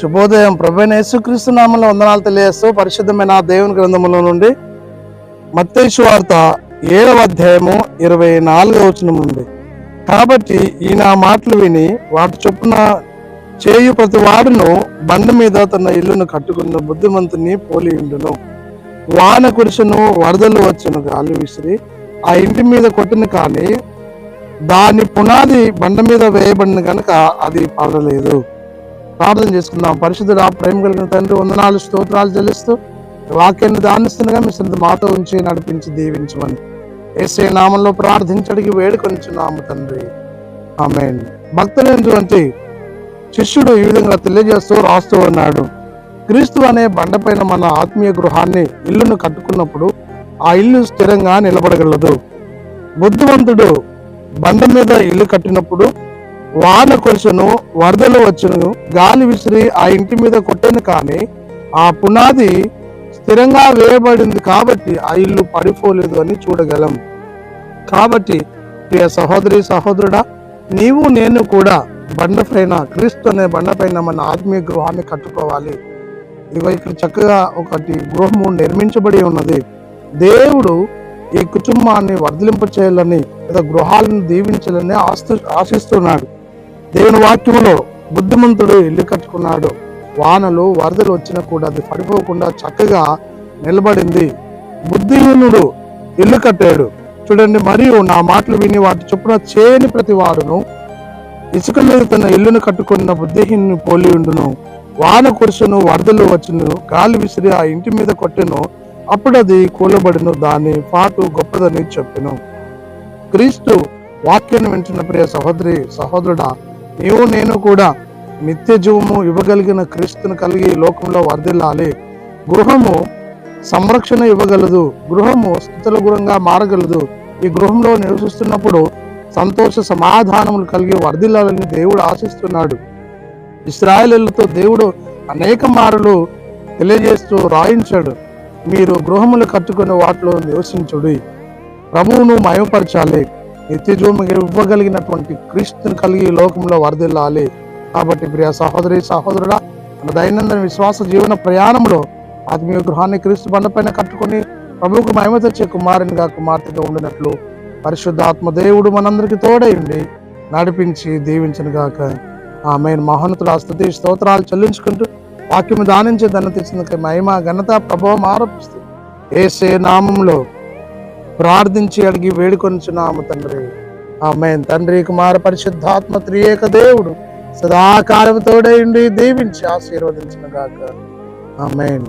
శుభోదయం. ప్రభుణ యేసుక్రీస్తు నామంలో వందనాలు తెలియజేస్తూ పరిశుద్ధమైన దేవుని గ్రంథములో నుండి మత్తయి వార్త ఏడవ అధ్యాయము ఇరవై నాలుగవ వచనం నుండి. కాబట్టి ఈ నా మాటలు విని వాటి చొప్పున చేయు ప్రతి వాడును బండ మీద తన ఇల్లును కట్టుకున్న బుద్ధిమంతుని పోలి ఉండును. వాన కురుసును వరదలు వచ్చును గాలి విసిరి ఆ ఇంటి మీద కొట్టిన కానీ దాని పునాది బండ మీద వేయబడిన కనుక అది పడలేదు. ప్రార్థన చేసుకుందాం. పరిశుద్ధుడు ఆ ప్రేమ కలిగిన తండ్రి వందనాలు స్తోత్రాలు చెల్లిస్తూ వాక్యాన్ని దానిస్తుండగా మీ శ్రద్ధ మాతో ఉంచి నడిపించి దీవించమని. ఏసే నామంలో ప్రార్థించడికి వేడుకొనిచున్నాము తండ్రి. ఆమె భక్తులైనటువంటి శిష్యుడు ఈ విధంగా తెలియజేస్తూ రాస్తూ ఉన్నాడు. క్రీస్తు అనే బండపైన మన ఆత్మీయ గృహాన్ని ఇల్లును కట్టుకున్నప్పుడు ఆ ఇల్లు స్థిరంగా నిలబడగలదు. బుద్ధివంతుడు బండ మీద ఇల్లు కట్టినప్పుడు వాన కొలుసును వరదలు వచ్చును గాలి విసిరి ఆ ఇంటి మీద కొట్టను కానీ ఆ పునాది స్థిరంగా వేయబడింది కాబట్టి ఆ ఇల్లు పడిపోలేదు అని చూడగలం. కాబట్టి ప్రియ సహోదరి సహోదరుడా నీవు నేను కూడా బండపైన క్రీస్తు అనే బండపైన మన ఆత్మీయ గృహాన్ని కట్టుకోవాలి. ఇదిగో ఇక్కడ చక్కగా ఒకటి గృహము నిర్మించబడి ఉన్నది. దేవుడు ఈ కుటుంబాన్ని వర్ధలింప చేయాలని లేదా గృహాలను దీవించాలని ఆస్తు ఆశిస్తున్నాడు. దేవుని వాక్యములో బుద్ధిమంతుడు ఇల్లు కట్టుకున్నాడు. వానలు వరదలు వచ్చినా కూడా అది పడిపోకుండా చక్కగా నిలబడింది. బుద్ధిహీనుడు ఇల్లు కట్టాడు. చూడండి మరియు నా మాటలు విని వాటి చొప్పున చేయని ప్రతి వాడును. ఇసుక మీద తన ఇల్లును కట్టుకున్న బుద్ధిహీనుని పోలి ఉండును. వాన కురుసును వరదలు వచ్చును గాలి విసిరి ఆ ఇంటి మీద కొట్టెను. అప్పుడు అది కూలబడిను దాని పాటు గొప్పదని చెప్పెను. క్రీస్తు వాక్యాన్ని వింటున్న ప్రియ సహోదరి సహోదరుడా నీవు నేను కూడా నిత్య జీవము ఇవ్వగలిగిన క్రీస్తును కలిగి లోకంలో వర్ధిల్లాలి. గృహము సంరక్షణ ఇవ్వగలదు. గృహము స్థితుల గురంగా మారగలదు. ఈ గృహంలో నివసిస్తున్నప్పుడు సంతోష సమాధానములు కలిగి వర్ధిల్లాలని దేవుడు ఆశిస్తున్నాడు. ఇస్రాయలీలతో దేవుడు అనేక మారులు తెలియజేస్తూ రాయించాడు. మీరు గృహములు కట్టుకుని వాటిలో నివసించుడి. ప్రభువును మయపరచాలి నిత్యజీవం ఇవ్వగలిగినటువంటి క్రీస్తుని కలిగి లోకంలో వరదిల్లాలి. కాబట్టి ప్రియ సహోదరి సహోదరుడా మన దైనందిన విశ్వాస జీవన ప్రయాణంలో ఆత్మీయ గృహాన్ని క్రీస్తు బండపైన కట్టుకొని ప్రభువుకు మహిమ తెచ్చే కుమారునిగా కుమార్తెగా ఉండినట్లు పరిశుద్ధాత్మ దేవుడు మనందరికి తోడై ఉండి నడిపించి దీవించను గాక. ఆమె మహోన్నతుల స్థుతి స్తోత్రాలు చెల్లించుకుంటూ వాక్యము దానించి ధన తెచ్చినందుకు మహిమ ఘనత ప్రభావం ఆరోపిస్తూ ఏసే నామంలో ప్రార్థించి అడిగి వేడుకొనిచున్నాము తండ్రి. ఆమెన్. తండ్రి కుమార పరిశుద్ధాత్మ త్రియేక దేవుడు సదాకాలం తోడై దీవించి ఆశీర్వదించిన గాక ఆమెన్.